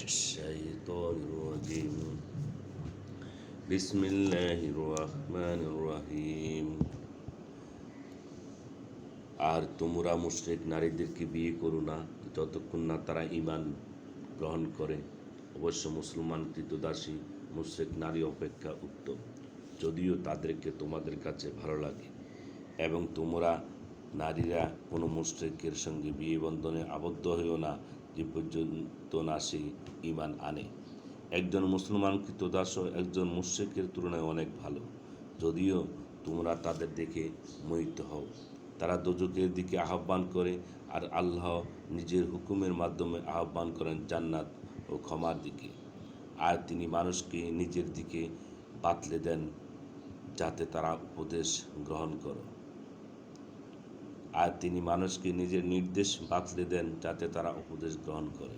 الشيطان الرجيم بسم الله الرحمن الرحيم আর তোমরা মুশরিক নারীদেরকে বিয়ে করো না যতক্ষণ না তারা ঈমান গ্রহণ করে অবশ্য মুসলমান কৃতদাসী মুশরিক নারী অপেক্ষা উত্তম যদিও তাদেরকে তোমাদের কাছে ভালো লাগে এবং তোমরা নারীরা কোনো মুশরিকের সঙ্গে বিয়ে বন্ধনে আবদ্ধ হইও না যে পর্যন্ত না সে ইমান আনে। একজন মুসলমান কৃতদাস একজন মুশরিকের তুলনায় অনেক ভালো। যদিও তোমরা তাদের দেখে মোহিত হও। তারা দোজকের দিকে আহ্বান করে আর আল্লাহ নিজের হুকুমের মাধ্যমে আহ্বান করেন জান্নাত ও ক্ষমার দিকে। আর তিনি মানুষকে নিজের দিকে বাতলে দেন যাতে তারা উপদেশ গ্রহণ করো। আর তিনি মানুষকে নিজের নির্দেশ বাতলে দেন যাতে তারা উপদেশ গ্রহণ করে।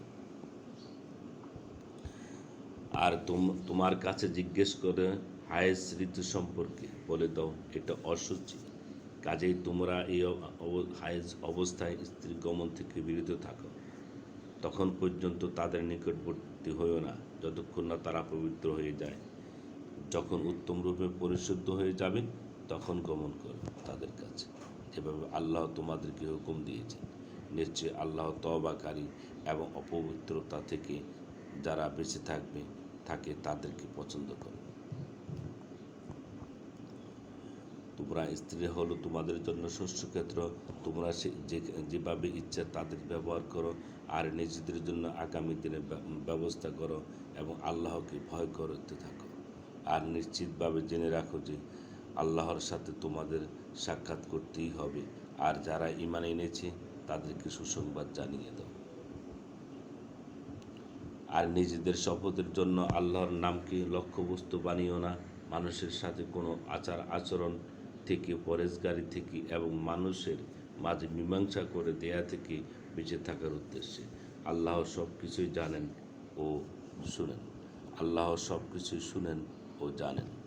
আর তোম- তোমার কাছে জিজ্ঞেস করে হায়েস ঋতু সম্পর্কে বলে দাও, এটা অসুচি। কাজেই তোমরা এই হায়েজ অবস্থায় স্ত্রী গমন থেকে বিরত থাকো। তখন পর্যন্ত তাদের নিকটবর্তী হইও না, যতক্ষণ না তারা পবিত্র হয়ে যায়। যখন উত্তম রূপে পরিশুদ্ধ হয়ে যাবে তখন গমন করো তাদের কাছে। যেভাবে আল্লাহ তোমাদেরকে হুকুম দিয়েছেন, নিশ্চয়ই আল্লাহ তবাকারী এবং অপবিত্রতা থেকে যারা বেঁচে থাকবে থাকে তাদেরকে পছন্দ করে। তোমরা স্ত্রী হলো তোমাদের জন্য শস্যক্ষেত্র। তোমরা যেভাবে ইচ্ছা তাদের ব্যবহার করো আর নিজেদের জন্য আগামী দিনে ব্যবস্থা করো এবং আল্লাহকে ভয় করতে থাকো। আর নিশ্চিতভাবে জেনে রাখো যে আল্লাহর সাথে তোমাদের সাক্ষাৎ করতেই হবে। আর যারা ইমান এনেছে, তাদেরকে সুসংবাদ জানিয়ে দাও। আর নিজেদের শপথের জন্য আল্লাহর নামকে লক্ষ্যবস্তু বানিও না। মানুষের সাথে কোনো আচার আচরণ থেকে পরেশগারি থেকে এবং মানুষের মাঝে মীমাংসা করে দেয়া থেকে বেঁচে থাকার উদ্দেশ্যে। আল্লাহ সব কিছুই জানেন ও শুনেন। আল্লাহ সব কিছুই শুনেন ও জানেন।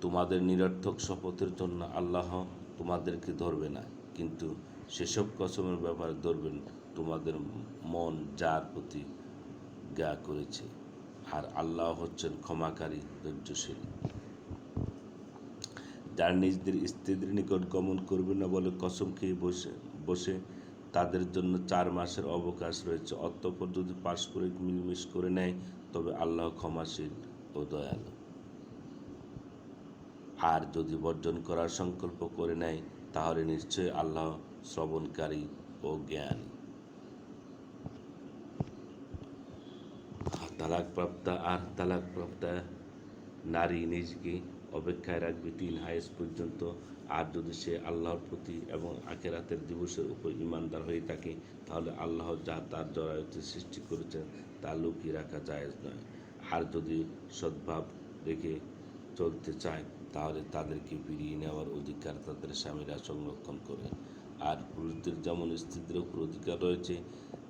তোমাদের নিরর্থক শপথের জন্য আল্লাহ তোমাদেরকে ধরবে না। কিন্তু সেসব কসমের ব্যাপারে ধরবেন, তোমাদের মন যার প্রতি জ্ঞা করেছে। আর আল্লাহ হচ্ছেন ক্ষমাকারী, ধৈর্যশীল। যার নিজদের স্ত্রীদের নিকট গমন করবে না বলে কসম খেয়ে বসে বসে তাদের জন্য চার মাসের অবকাশ রয়েছে। অতঃপর যদি পারস্পরিক মিলমিশ করে নেয়, তবে আল্লাহ ক্ষমাশীল ও দয়ালু। আর যদি বর্জন করার সংকল্প করে নেয়, তাহলে নিশ্চয়ই আল্লাহ শ্রবণকারী ও জ্ঞানী। তালাক প্রাপ্তা আর তালাক প্রাপ্তা নারী নিজকে অপেক্ষায় রাখবে তিন হায়েস পর্যন্ত। আর যদি সে আল্লাহর প্রতি এবং আখেরাতের দিবসের উপর ইমানদার হয়ে থাকে, তাহলে আল্লাহ যা তার জরায়ুতে সৃষ্টি করেছেন, তা লুকিয়ে রাখা জায়েজ নয়। আর যদি সদ্ভাব রেখে চলতে চায় তাহলে তাদেরকে ফিরিয়ে নেওয়ার অধিকার তাদের স্বামীরা সংরক্ষণ করে। আর পুরুষদের যেমন স্ত্রীদের উপর অধিকার রয়েছে,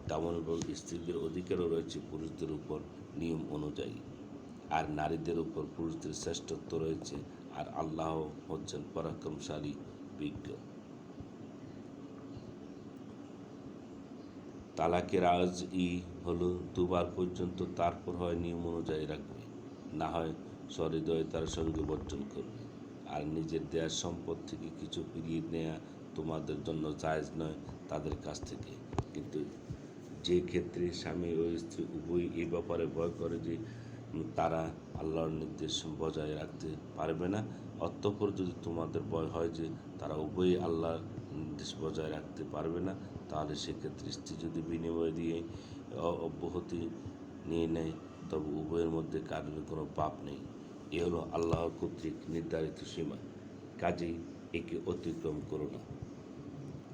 তেমন স্ত্রীদের অধিকারও রয়েছে পুরুষদের উপর নিয়ম অনুযায়ী। আর নারীদের উপর পুরুষদের শ্রেষ্ঠত্ব রয়েছে আর আল্লাহ হচ্ছেন পরাক্রমশালী বিজ্ঞ। তালাকের আজ ই হলো দুবার পর্যন্ত তারপর হয় নিয়ম অনুযায়ী রাখবে। না হয় সহৃদয় তার সঙ্গে বর্জন করবে। আর নিজের দেয়ার সম্পদ থেকে কিছু ফিরিয়ে নেওয়া তোমাদের জন্য জায়জ নয় তাদের কাছ থেকে। কিন্তু যে ক্ষেত্রে স্বামী ও স্ত্রী উভয়ই এ ব্যাপারে ভয় করে যে তারা আল্লাহর নির্দেশ বজায় রাখতে পারবে না, অতঃপর যদি তোমাদের ভয় হয় যে তারা উভয়ই আল্লাহর নির্দেশ বজায় রাখতে পারবে না, তাহলে সেক্ষেত্রে স্ত্রী যদি বিনিময় দিয়ে অব্যাহতি নিয়ে নেয়, তবে উভয়ের মধ্যে কারণে কোনো পাপ নেই। এ হলো আল্লাহ কর্তৃক নির্ধারিত সীমা। কাজেই একে অতিক্রম করো না।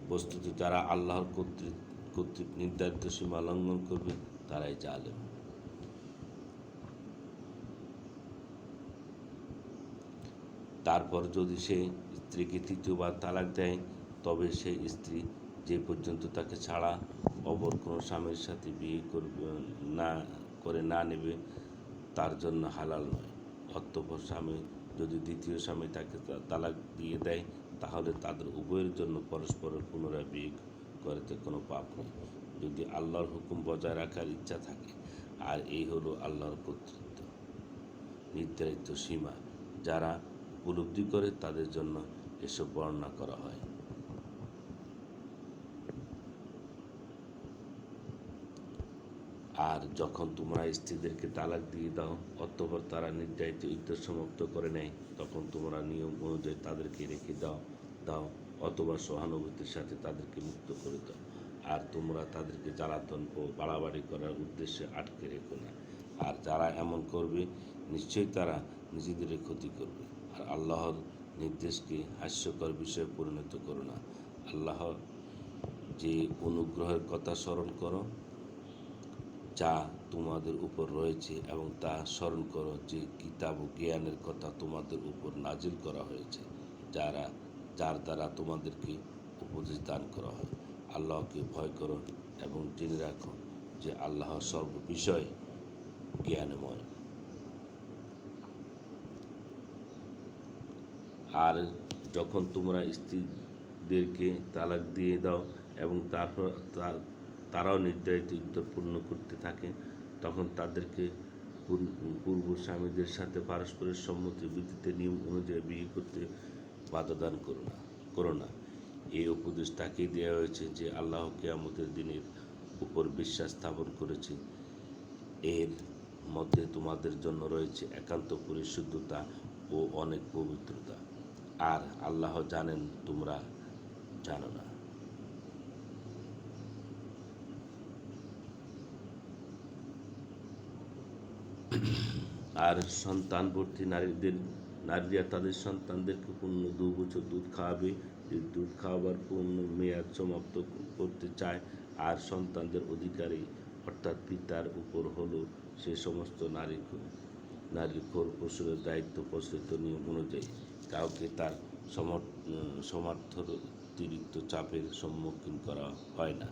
বস্তুত যারা আল্লাহর কর্তৃক কর্তৃক নির্ধারিত সীমা লঙ্ঘন করবে, তারাই জালেম। তারপর যদি সে স্ত্রীকে তৃতীয়বার তালাক দেয়, তবে সেই স্ত্রী যে পর্যন্ত তাকে ছাড়া অপর কোনো স্বামীর সাথে বিয়ে করবে না, করে না নেবে, তার জন্য হালাল নয়। অতঃপর স্বামী যদি দ্বিতীয় স্বামী তাকে তালাক দিয়ে দেয়, তাহলে তাদের উভয়ের জন্য পরস্পরের পুনরায় বিয়ে করতে কোনো পাপ নেই। যদি আল্লাহর হুকুম বজায় রাখার ইচ্ছা থাকে, আর এই হলো আল্লাহর কর্তৃত্ব। নির্ধারিত সীমা, যারা উপলব্ধি করে তাদের জন্য এসব বর্ণনা করা হয়। আর যখন তোমরা স্ত্রীদেরকে তালাক দিয়ে দাও, অতঃপর তারা নির্ধারিত ইদ্যত সমাপ্ত করে নেয়। তখন তোমরা নিয়ম অনুযায়ী তাদেরকে রেখে দাও দাও, অথবা সহানুভূতির সাথে তাদেরকে মুক্ত করে দাও। আর তোমরা তাদেরকে জ্বালাতন ও বাড়াবাড়ি করার উদ্দেশ্যে আটকে রেখো না। আর যারা এমন করবে, নিশ্চয়ই তারা নিজেদের ক্ষতি করবে। আর আল্লাহর নির্দেশকে হাস্যকর বিষয়ে পরিণত করো না। আল্লাহর যে অনুগ্রহের কথা স্মরণ করো যা তোমাদের উপর রয়েছে এবং তা স্মরণ করো যে কিতাব ও জ্ঞানের কথা তোমাদের উপর নাজিল করা হয়েছে, যারা যার দ্বারা তোমাদেরকে উপদেশ দান করা হয়। আল্লাহকে ভয় করো এবং জেনে রাখো যে আল্লাহ সর্ব বিষয় জ্ঞানময়। আর যখন তোমরা স্ত্রীদেরকে তালাক দিয়ে দাও এবং তারপর তার- তারাও নির্ধারিত ইদ্যত পূর্ণ করতে থাকে, তখন তাদেরকে পূর্ব- স্বামীদের সাথে পারস্পরিক সম্মতি ভিত্তিতে নিয়ম অনুযায়ী বিয়ে করতে বাধা দান করো না করো না। এই উপদেশ তাকেই দেওয়া হয়েছে যে আল্লাহ কেয়ামতের দিনের উপর বিশ্বাস স্থাপন করেছে। এর মধ্যে তোমাদের জন্য রয়েছে একান্ত পরিশুদ্ধতা ও অনেক পবিত্রতা। আর আল্লাহ জানেন, তোমরা জানো না। আর সন্তানবর্তী নারীদের, নারীরা তাদের সন্তানদেরকে পূর্ণ দু বছর দুধ খাওয়াবে। দুধ খাওয়াবার পূর্ণ মেয়াদ সমাপ্ত করতে চায়, আর সন্তানদের অধিকারী, অর্থাৎ পিতার উপর হলো সে সমস্ত নারী নারীর খোর পশুরের দায়িত্ব প্রচলিত নিয়ম অনুযায়ী কাউকে তার সমর সমার্থর অতিরিক্ত চাপের সম্মুখীন করা হয় না।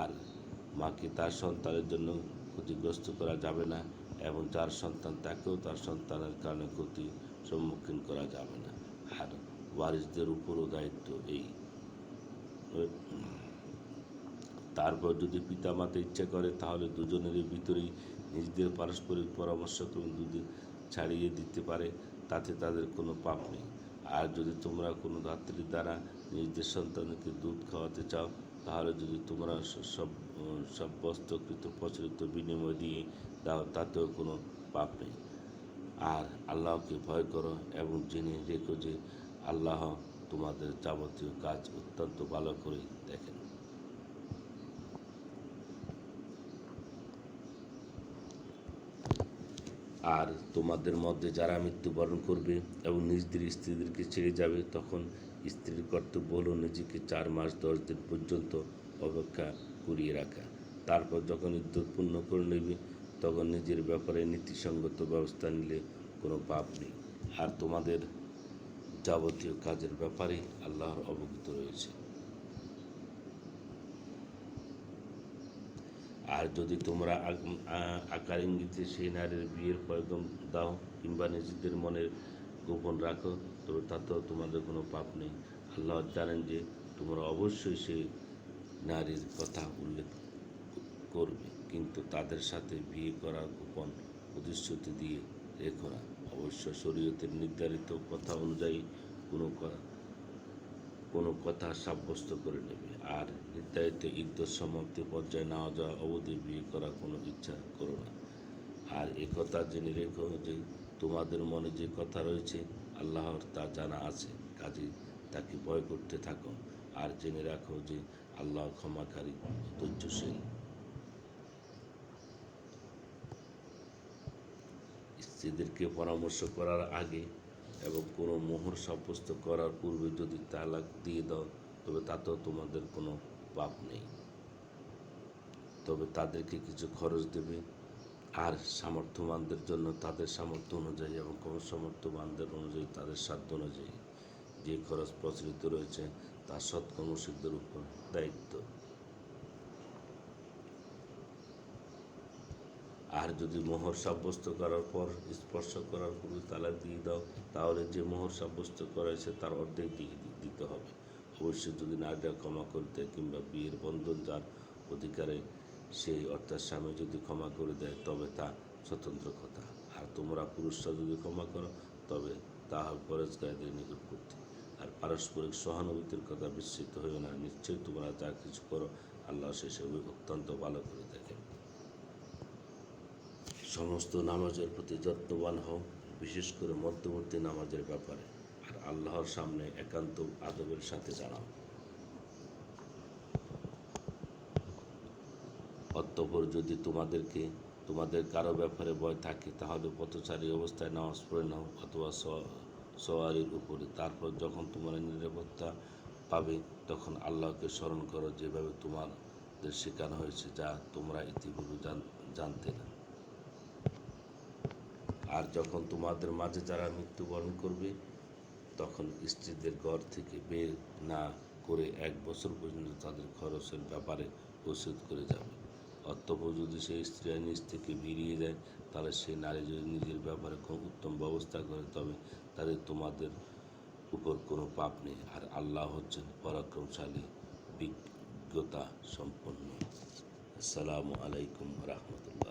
আর মাকে তার সন্তানের জন্য ক্ষতিগ্রস্ত করা যাবে না। এবং যার সন্তান, তাকেও তার সন্তানের কারণে ক্ষতি সম্মুখীন করা যাবে না। আর ওয়ারিসদের উপরও দায়িত্ব এই। তারপর যদি পিতামাতা ইচ্ছা করে, তাহলে দুজনেরই ভিতরেই নিজেদের পারস্পরিক পরামর্শক্রমে দুধ ছাড়িয়ে দিতে পারে, তাতে তাদের কোনো পাপ নেই। আর যদি তোমরা কোনো ধাত্রীর দ্বারা নিজেদের সন্তানকে দুধ খাওয়াতে চাও, তাহলে যদি তোমরা সব সাব্যস্তকৃত প্রচলিত বিনিময় দিয়ে দাও তাতেও কোনো পাপ নেই। আর আল্লাহকে ভয় করো এবং জেনে রেখো যে আল্লাহ তোমাদের যাবতীয় কাজ অত্যন্ত ভালো করে দেখেন। আর তোমাদের মধ্যে যারা মৃত্যুবরণ করবে এবং নিজদের স্ত্রীদেরকে ছেড়ে যাবে, তখন স্ত্রীর কর্তব্য হলো নিজেকে চার মাস দশ দিন পর্যন্ত অপেক্ষা করিয়ে রাখা। তারপর যখন ইদ্যুৎ পূর্ণ করে নেবে, তখন নিজের ব্যাপারে নীতিসঙ্গত ব্যবস্থা নিলে কোনো পাপ নেই। আর তোমাদের যাবতীয় কাজের ব্যাপারে আল্লাহর অবগত রয়েছে। আর যদি তোমরা আকার ইঙ্গিতে সেই নারীর বিয়ের পয়গম দাও কিংবা নিজেদের মনের গোপন রাখো, তবে তাতেও তোমাদের কোনো পাপ নেই। আল্লাহ জানেন যে তোমরা অবশ্যই সেই নারীর কথা উল্লেখ করবে, কিন্তু তাদের সাথে বিয়ে করার গোপন প্রতিশ্রুতি দিয়ে রেখো না। অবশ্য শরীয়তের নির্ধারিত কথা অনুযায়ী কোনো কোনো কথা সাব্যস্ত করে নেবে। আর নির্ধারিত ইদ্যত সমাপ্তি পর্যায়ে না যাওয়া অবধি বিয়ে করার কোনো ইচ্ছা করো না। আর এ কথা জেনে রেখো যে তোমাদের মনে যে কথা রয়েছে, আল্লাহর তা জানা আছে। কাজে তাকে ভয় করতে থাকো। আর জেনে রাখো যে আল্লাহ ক্ষমাকারী, ধৈর্যশীল। স্ত্রীদেরকে পরামর্শ করার আগে এবং কোনো মোহর সাব্যস্ত করার পূর্বে যদি তালাক দিয়ে দাও, তবে তাতেও তোমাদের কোনো পাপ নেই। তবে তাদেরকে কিছু খরচ দেবে। আর সামর্থ্যবানদের জন্য তাদের সামর্থ্য অনুযায়ী এবং কম সামর্থ্যবানদের অনুযায়ী তাদের সাধ্য অনুযায়ী। যে খরচ প্রচলিত রয়েছে, তা সৎকর্মসিদ্ধের উপর দায়িত্ব। আর যদি মোহর সাব্যস্ত করার পর স্পর্শ করার পূর্বে তালাক দিয়ে দাও, তাহলে যে মোহর সাব্যস্ত করা হয়েছে তার অর্ধেক দিতে হবে। অবশ্যই যদি নারীরা ক্ষমা করতে কিংবা বিয়ের বন্ধন যার অধিকারে সেই অর্থাৎ স্বামী যদি ক্ষমা করে দেয়, তবে তা স্বতন্ত্র কথা। আর তোমরা পুরুষরা যদি ক্ষমা করো, তবে তা হয় পরেশগারীদের নিকটবর্তী আর পারস্পরিক সহানুভূতির কথা বিস্মিত হইও না। নিশ্চয়ই তোমরা যা কিছু করো, আল্লাহ সেসব অত্যন্ত ভালো করে দেখেন সমস্ত নামাজের প্রতি যত্নবান হও, বিশেষ করে মধ্যবর্তী নামাজের ব্যাপারে। আর আল্লাহর সামনে একান্ত আদবের সাথে জানাও। অতঃপর যদি তোমাদেরকে, তোমাদের কারও ব্যাপারে ভয় থাকে, তাহলে পথচারী অবস্থায় নামাজ পড়ে নাও, অথবা সওয়ারির উপরে। তারপর যখন তোমরা নিরাপত্তা পাবে, তখন আল্লাহকে স্মরণ করো যেভাবে তোমাদের শেখানো হয়েছে, যা তোমরা ইতিপূর্বে জান- জানতে না। আর যখন তোমাদের মাঝে যারা মৃত্যুবরণ করবে, তখন স্ত্রীদের ঘর থেকে বের না করে এক বছর পর্যন্ত তাদের খরচের ব্যাপারে ওষুধ করে যাবে। অতঃপর যদি সেই স্ত্রী নিজ থেকে বেরিয়ে যায় তাহলে সেই নারী যদি নিজের ব্যাপারে উত্তম ব্যবস্থা করে, তবে তাদের তোমাদের উপর কোনো পাপ নেই। আর আল্লাহ হচ্ছেন পরাক্রমশালী, বিজ্ঞতা সম্পন্ন। আসসালামু আলাইকুম রহমতুল্লাহ।